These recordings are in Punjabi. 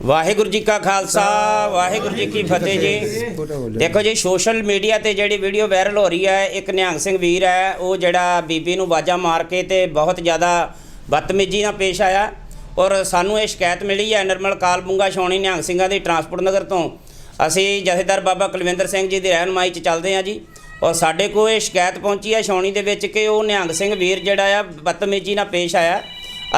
ਵਾਹਿਗੁਰੂ ਜੀ ਕਾ ਖਾਲਸਾ ਵਾਹਿਗੁਰੂ ਜੀ ਕੀ ਫਤਿਹ ਜੀ। ਦੇਖੋ ਜੀ ਸੋਸ਼ਲ ਮੀਡੀਆ ਤੇ ਜਿਹੜੀ ਵੀਡੀਓ ਵਾਇਰਲ ਹੋ ਰਹੀ ਹੈ ਇੱਕ ਨਿਹੰਗ ਸਿੰਘ ਵੀਰ ਹੈ ਉਹ ਜਿਹੜਾ ਬੀਬੀ ਨੂੰ ਬਾਜਾ ਮਾਰ ਕੇ ਤੇ ਬਹੁਤ ਜ਼ਿਆਦਾ ਬਦਤਮੀਜ਼ੀ ਨਾਲ ਪੇਸ਼ ਆਇਆ। ਔਰ ਸਾਨੂੰ ਇਹ ਸ਼ਿਕਾਇਤ ਮਿਲੀ ਹੈ ਨਿਰਮਲ ਕਾਲਬੁੰਗਾ ਛਾਉਣੀ ਨਿਹੰਗ ਸਿੰਘਾਂ ਦੀ ਟਰਾਂਸਪੋਰਟ ਨਗਰ ਤੋਂ। ਅਸੀਂ ਜਥੇਦਾਰ ਬਾਬਾ ਕੁਲਵਿੰਦਰ ਸਿੰਘ ਜੀ ਦੀ ਰਹਿਨਮਾਈ 'ਚ ਚੱਲਦੇ ਹਾਂ ਜੀ। ਔਰ ਸਾਡੇ ਕੋਲ ਇਹ ਸ਼ਿਕਾਇਤ ਪਹੁੰਚੀ ਹੈ ਛਾਉਣੀ ਦੇ ਵਿੱਚ ਕਿ ਉਹ ਨਿਹੰਗ ਸਿੰਘ ਵੀਰ ਜਿਹੜਾ ਆ ਬਦਤਮੀਜ਼ੀ ਨਾਲ ਪੇਸ਼ ਆਇਆ।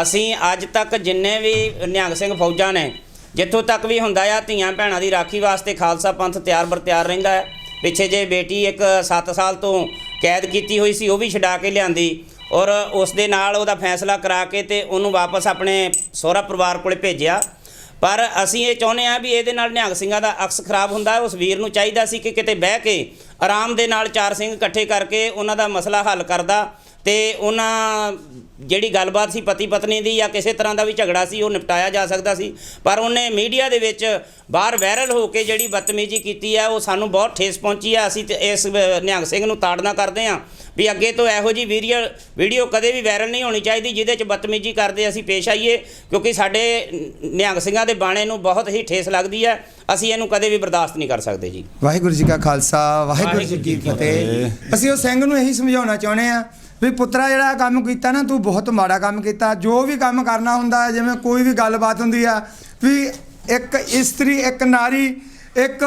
ਅਸੀਂ ਅੱਜ ਤੱਕ ਜਿੰਨੇ ਵੀ ਨਿਹੰਗ ਸਿੰਘ ਫੌਜਾਂ ਨੇ ਜਿੱਥੋਂ ਤੱਕ ਵੀ ਹੁੰਦਾ ਆ, ਧੀਆਂ ਭੈਣਾਂ ਦੀ ਰਾਖੀ ਵਾਸਤੇ ਖਾਲਸਾ ਪੰਥ ਤਿਆਰ ਬਰ ਤਿਆਰ ਰਹਿੰਦਾ ਹੈ। ਪਿੱਛੇ ਜੇ ਬੇਟੀ ਇੱਕ 7 ਸਾਲ ਤੋਂ ਕੈਦ ਕੀਤੀ ਹੋਈ ਸੀ, ਉਹ ਵੀ ਛਡਾ ਕੇ ਲਿਆਂਦੀ ਔਰ ਉਸ ਦੇ ਨਾਲ ਉਹਦਾ ਫੈਸਲਾ ਕਰਾ ਕੇ ਤੇ ਉਹਨੂੰ ਵਾਪਸ ਆਪਣੇ ਸਹੁਰਾ ਪਰਿਵਾਰ ਕੋਲੇ ਭੇਜਿਆ। ਪਰ ਅਸੀਂ ਇਹ ਚਾਹੁੰਦੇ ਆ ਵੀ ਇਹਦੇ ਨਾਲ ਨਿਹੰਗ ਸਿੰਘਾਂ ਦਾ ਅਕਸ ਖਰਾਬ ਹੁੰਦਾ ਉਸ ਵੀਰ ਨੂੰ ਚਾਹੀਦਾ ਸੀ ਕਿ ਕਿਤੇ ਬਹਿ ਕੇ ਆਰਾਮ ਦੇ ਨਾਲ ਚਾਰ ਸਿੰਘ ਇਕੱਠੇ ਕਰਕੇ ਉਹਨਾਂ ਦਾ ਮਸਲਾ ਹੱਲ ਕਰਦਾ। ਤੇ ਉਹਨਾਂ ਜਿਹੜੀ ਗੱਲਬਾਤ ਸੀ ਪਤੀ ਪਤਨੀ ਦੀ ਜਾਂ ਕਿਸੇ ਤਰ੍ਹਾਂ ਦਾ ਵੀ ਝਗੜਾ ਸੀ ਉਹ ਨਿਪਟਾਇਆ ਜਾ ਸਕਦਾ ਸੀ। ਪਰ ਉਹਨੇ ਮੀਡੀਆ ਦੇ ਵਿੱਚ ਬਾਹਰ ਵਾਇਰਲ ਹੋ ਕੇ ਜਿਹੜੀ ਬਦਤਮੀਜ਼ੀ ਕੀਤੀ ਹੈ ਉਹ ਸਾਨੂੰ ਬਹੁਤ ਠੇਸ ਪਹੁੰਚੀ ਹੈ ਅਸੀਂ ਇਸ ਨਿਹੰਗ ਸਿੰਘ ਨੂੰ ਤਾੜਨਾ ਕਰਦੇ ਹਾਂ ਵੀ ਅੱਗੇ ਤੋਂ ਇਹੋ ਜੀ ਵੀਡੀਓ ਕਦੇ ਵੀ ਵਾਇਰਲ ਨਹੀਂ ਹੋਣੀ ਚਾਹੀਦੀ ਜਿਹਦੇ 'ਚ ਬਦਤਮੀਜ਼ੀ ਕਰਦੇ ਅਸੀਂ ਪੇਸ਼ ਆਈਏ ਕਿਉਂਕਿ ਸਾਡੇ ਨਿਹੰਗ ਸਿੰਘਾਂ ਦੇ ਬਾਣੇ ਨੂੰ ਬਹੁਤ ਹੀ ਠੇਸ ਲੱਗਦੀ ਹੈ ਅਸੀਂ ਇਹਨੂੰ ਕਦੇ ਵੀ ਬਰਦਾਸ਼ਤ ਨਹੀਂ ਕਰ ਸਕਦੇ ਜੀ। ਵਾਹਿਗੁਰੂ ਜੀ ਕਾ ਖਾਲਸਾ ਵਾਹਿਗੁਰੂ ਜੀ ਕੀ ਫਤਿਹ। ਅਸੀਂ ਉਹ ਸਿੰਘ ਨੂੰ ਇਹੀ ਸਮਝਾਉਣਾ ਚਾਹੁੰਦੇ ਆ ਵੀ ਪੁੱਤਰਾ, ਜਿਹੜਾ ਕੰਮ ਕੀਤਾ ਨਾ, ਤੂੰ ਬਹੁਤ ਮਾੜਾ ਕੰਮ ਕੀਤਾ। ਜੋ ਵੀ ਕੰਮ ਕਰਨਾ ਹੁੰਦਾ ਜਿਵੇਂ ਕੋਈ ਵੀ ਗੱਲਬਾਤ ਹੁੰਦੀ ਆ, ਵੀ ਇੱਕ ਇਸਤਰੀ, ਇੱਕ ਨਾਰੀ ਇੱਕ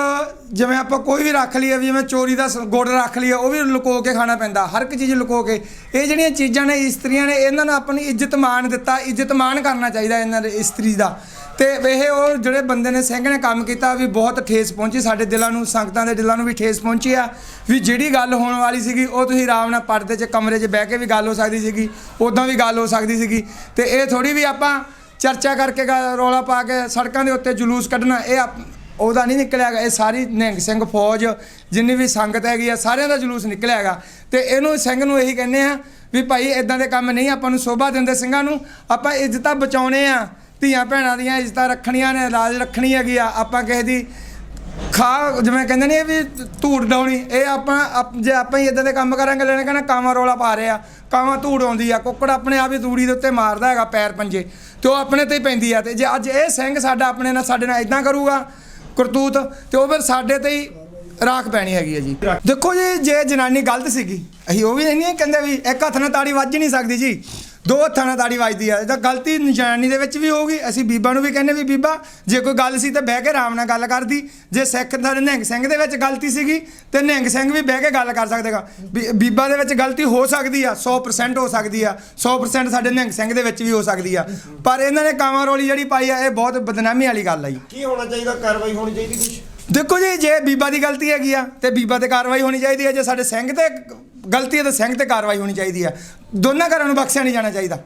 ਜਿਵੇਂ ਆਪਾਂ ਕੋਈ ਵੀ ਰੱਖ ਲਈਏ, ਵੀ ਜਿਵੇਂ ਚੋਰੀ ਦਾ ਸ- ਗੁੜ ਰੱਖ ਲਈਏ, ਉਹ ਵੀ ਲੁਕੋ ਕੇ ਖਾਣਾ ਪੈਂਦਾ, ਹਰ ਇੱਕ ਚੀਜ਼ ਲੁਕੋ ਕੇ। ਇਹ ਜਿਹੜੀਆਂ ਚੀਜ਼ਾਂ ਨੇ, ਇਸਤਰੀਆਂ ਨੇ, ਇਹਨਾਂ ਨੂੰ ਆਪਣੀ ਇੱਜ਼ਤ ਮਾਣ ਦਿੱਤਾ, ਇੱਜ਼ਤ ਮਾਣ ਕਰਨਾ ਚਾਹੀਦਾ ਇਹਨਾਂ ਦੇ ਇਸਤਰੀ ਦਾ। ਤੇ ਇਹ ਉਹ ਜਿਹੜੇ ਬੰਦੇ ਨੇ, ਸਿੰਘ ਨੇ ਕੰਮ ਕੀਤਾ, ਵੀ ਬਹੁਤ ਠੇਸ ਪਹੁੰਚੀ ਸਾਡੇ ਦਿਲਾਂ ਨੂੰ, ਸੰਗਤਾਂ ਦੇ ਦਿਲਾਂ ਨੂੰ ਵੀ ਠੇਸ ਪਹੁੰਚੀ ਆ, ਵੀ ਜਿਹੜੀ ਗੱਲ ਹੋਣ ਵਾਲੀ ਸੀਗੀ, ਉਹ ਤੁਸੀਂ ਆਰਾਮ ਨਾਲ ਪਰਦੇ 'ਚ, ਕਮਰੇ 'ਚ ਬਹਿ ਕੇ ਵੀ ਗੱਲ ਹੋ ਸਕਦੀ ਸੀਗੀ ਉਦਾਂ ਵੀ ਗੱਲ ਹੋ ਸਕਦੀ ਸੀਗੀ। ਤੇ ਇਹ ਥੋੜੀ ਵੀ ਆਪਾਂ ਚਰਚਾ ਕਰਕੇ ਗਾ- ਰੌਲਾ ਪਾ ਕੇ ਸੜਕਾਂ ਦੇ ਉੱਤੇ ਜਲੂਸ ਕੱਢਣਾ, ਇਹ ਆਪ- ਉਹਦਾ ਨਹੀਂ ਨਿਕਲਿਆ ਹੈਗਾ। ਇਹ ਸਾਰੀ ਨਿਹੰਗ ਸਿੰਘ ਫੌਜ, ਜਿੰਨੀ ਵੀ ਸੰਗਤ ਹੈਗੀ ਆ, ਸਾਰਿਆਂ ਦਾ ਜਲੂਸ ਨਿਕਲਿਆ ਹੈਗਾ। ਤੇ ਇਹਨੂੰ ਸਿੰਘ ਨੂੰ ਇਹੀ ਕਹਿੰਦੇ ਆ ਵੀ ਭਾਈ ਇਦਾਂ ਦੇ ਕੰਮ ਨਹੀਂ, ਆਪਾਂ ਨੂੰ ਸੋਭਾ ਦਿੰਦੇ ਸਿੰਘਾਂ ਨੂੰ। ਆਪਾਂ ਇੱਜ਼ਤਾਂ ਬਚਾਉਣੇ ਆ। ਧੀਆਂ ਭੈਣਾਂ ਦੀਆਂ ਇੱਜ਼ਤਾਂ ਰੱਖਣੀਆਂ ਨੇ, ਲਾਜ ਰੱਖਣੀ ਹੈਗੀ ਆ। ਆਪਾਂ ਕਿਸੇ ਦੀ ਖਾ, ਜਿਵੇਂ ਕਹਿੰਦੇ ਨੇ ਵੀ ਧੂੜ ਡਾਉਣੀ। ਇਹ ਆਪਾਂ ਜੇ ਆਪਾਂ ਹੀ ਇਦਾਂ ਦੇ ਕੰਮ ਕਰਾਂਗੇ, ਲੈਣੇ ਕਹਿੰਦਾ ਕਾਵਾਂ ਰੋਲਾ ਪਾ ਰਿਹਾ ਕਾਵਾਂ ਧੂੜ ਆਉਂਦੀ ਆ। ਕੁੱਕੜ ਆਪਣੇ ਆਪ ਹੀ ਤੂੜੀ ਦੇ ਉੱਤੇ ਮਾਰਦਾ ਹੈਗਾ ਪੈਰ ਪੰਜੇ। ਤੇ ਉਹ ਆਪਣੇ ਤੇ ਹੀ ਪੈਂਦੀ ਆ। ਤੇ ਜੇ ਅੱਜ ਇਹ ਸਿੰਘ ਸਾਡਾ ਆਪਣੇ ਨਾਲ, ਸਾਡੇ ਨਾਲ ਇਦਾਂ ਕਰੂਗਾ ਕਰਤੂਤ ਤੇ ਉਹ ਫਿਰ ਸਾਡੇ ਤੇ ਹੀ ਰਾਖ ਪੈਣੀ ਹੈਗੀ ਹੈ ਜੀ। ਦੇਖੋ ਜੀ, ਜੇ ਜਨਾਨੀ ਗਲਤ ਸੀਗੀ, ਅਸੀਂ ਉਹ ਵੀ ਨਹੀਂ ਕਹਿੰਦੇ ਵੀ ਇੱਕ ਹੱਥ ਨਾਲ ਤਾੜੀ ਵੱਜ ਨਹੀਂ ਸਕਦੀ ਜੀ। ਦੋ ਹੱਥਾਂ ਨਾਲ ਤਾੜੀ ਵੱਜਦੀ ਆ। ਤਾਂ ਗਲਤੀ ਜਨਾਨੀ ਦੇ ਵਿੱਚ ਵੀ ਹੋਊਗੀ ਅਸੀਂ ਬੀਬਾ ਨੂੰ ਵੀ ਕਹਿੰਦੇ ਵੀ ਬੀਬਾ ਜੇ ਕੋਈ ਗੱਲ ਸੀ ਤਾਂ ਬਹਿ ਕੇ ਆਰਾਮ ਨਾਲ ਗੱਲ ਕਰਦੀ। ਜੇ ਸਿੱਖ ਦਾ ਨਿਹੰਗ ਸਿੰਘ ਦੇ ਵਿੱਚ ਗਲਤੀ ਸੀਗੀ ਤੇ ਨਿਹੰਗ ਸਿੰਘ ਵੀ ਬਹਿ ਕੇ ਗੱਲ ਕਰ ਸਕਦੇਗਾ ਬੀਬਾ ਦੇ ਵਿੱਚ ਗਲਤੀ ਹੋ ਸਕਦੀ ਆ 100% ਹੋ ਸਕਦੀ ਆ 100% ਸਾਡੇ ਨਿਹੰਗ ਸਿੰਘ ਦੇ ਵਿੱਚ ਵੀ ਹੋ ਸਕਦੀ ਆ। ਪਰ ਇਹਨਾਂ ਨੇ ਕਾਵਾਂ ਰੋਲੀ ਜਿਹੜੀ ਪਾਈ ਆ ਇਹ ਬਹੁਤ ਬਦਨਾਮੀ ਵਾਲੀ ਗੱਲ ਆ ਜੀ। ਕੀ ਹੋਣਾ ਚਾਹੀਦਾ? ਕਾਰਵਾਈ ਹੋਣੀ ਚਾਹੀਦੀ ਕੁਝ ਦੇਖੋ ਜੀ ਜੇ ਬੀਬਾ ਦੀ ਗਲਤੀ ਹੈਗੀ ਆ ਤੇ ਬੀਬਾ ਤੇ ਕਾਰਵਾਈ ਹੋਣੀ ਚਾਹੀਦੀ ਹੈ ਜੇ ਸਾਡੇ ਸਿੰਘ ਤੇ ਗਲਤੀ ਹੈ ਤੇ ਸਿੰਘ ਤੇ ਕਾਰਵਾਈ ਹੋਣੀ ਚਾਹੀਦੀ ਹੈ। ਦੋਨਾਂ ਘਰਾਂ ਨੂੰ ਬਖਸ਼ਿਆ ਨਹੀਂ ਜਾਣਾ ਚਾਹੀਦਾ।